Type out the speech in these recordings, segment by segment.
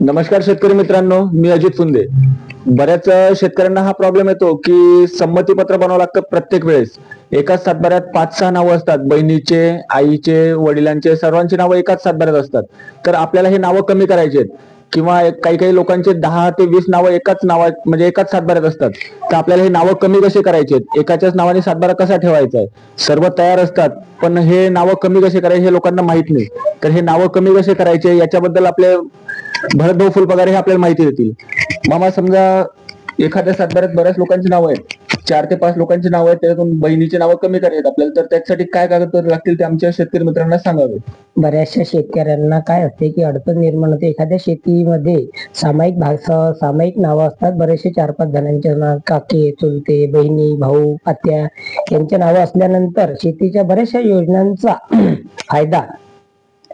नमस्कार शेतकरी मित्रांनो मी अजित फुंदे. बऱ्याच शेतकऱ्यांना हा प्रॉब्लेम येतो की संमतीपत्र बनवावं लागतं प्रत्येक वेळेस. एकाच सातबाऱ्यात पाच सहा नावं असतात. बहिणीचे आईचे वडिलांचे सर्वांची नावं एकाच सातबाऱ्यात असतात. तर आपल्याला हे नावं कमी करायचे आहेत. किंवा काही काही लोकांचे दहा ते वीस नावं एकाच नावा म्हणजे एकाच सातबाऱ्यात असतात. तर आपल्याला हे नावं कमी कसे करायचे एकाच्याच नावाने सातबारा कसा ठेवायचा आहे? सर्व तयार असतात पण हे नावं कमी कसे करायचे हे लोकांना माहीत नाही. तर हे नावं कमी कसे करायचे? याच्याबद्दल आपले भरतभाऊ फुलपगार हे आपल्याला माहिती देतील. मामा समजा एखाद्या सातबाऱ्यात बऱ्याच लोकांची नावं आहेत. चार ते पाच लोकांची नावं आहेत त्याच्यातून बहिणीची नावं कमी करायची आपल्याला. तर त्यासाठी काय कागदपत्र लागतील ते आमच्या शेतकरी मित्रांना सांगावे. बऱ्याचशा शेतकऱ्यांना काय असते की अडचण निर्माण होते. एखाद्या शेतीमध्ये सामायिक भाग सामायिक नावं असतात. बरेचसे चार पाच जणांच्या नाव काके चुलते बहिणी भाऊ आत्या यांच्या नावं असल्यानंतर शेतीच्या बऱ्याचशा योजनांचा फायदा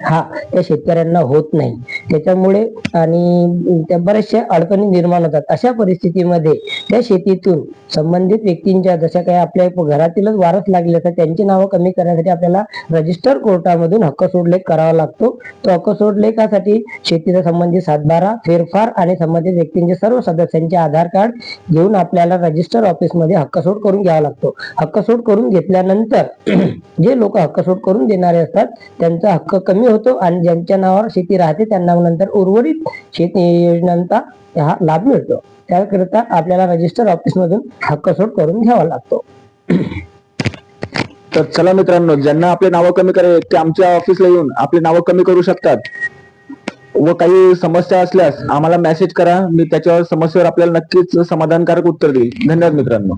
हा त्या शेतकऱ्यांना होत नाही. त्याच्यामुळे आणि त्या बऱ्याचशा अडचणी निर्माण होतात. अशा परिस्थितीमध्ये त्या शेतीतून संबंधित व्यक्तींच्या जशा काही आपल्या घरातीलच वारस लागले तर त्यांची नावं कमी करण्यासाठी आपल्याला रजिस्टर कोर्टामधून हक्क सोडलेख करावा लागतो. तो हक्क सोडलेखासाठी शेतीचा संबंधित सातबारा फेरफार आणि संबंधित व्यक्तींचे सर्व सदस्यांचे आधार कार्ड घेऊन आपल्याला रजिस्टर ऑफिसमध्ये हक्कसोड करून घ्यावा लागतो. हक्कसोड करून घेतल्यानंतर जे लोक हक्कसोड करून देणारे असतात त्यांचा हक्क कमी होतो आणि ज्यांच्या नावावर शेती राहते त्यांना नंतर उर्वरित शेती योजनांचा हा लाभ मिळतो. त्याकरिता आपल्याला रजिस्टर ऑफिसमधून हक्कसोट करून घ्यावा लागतो. तर चला मित्रांनो ज्यांना आपले नावं कमी करायचे ते आमच्या ऑफिसला येऊन आपली नावं कमी करू शकतात. व काही समस्या असल्यास आम्हाला मेसेज करा. मी त्याच्यावर समस्येवर आपल्याला नक्कीच समाधानकारक उत्तर देईल. धन्यवाद मित्रांनो.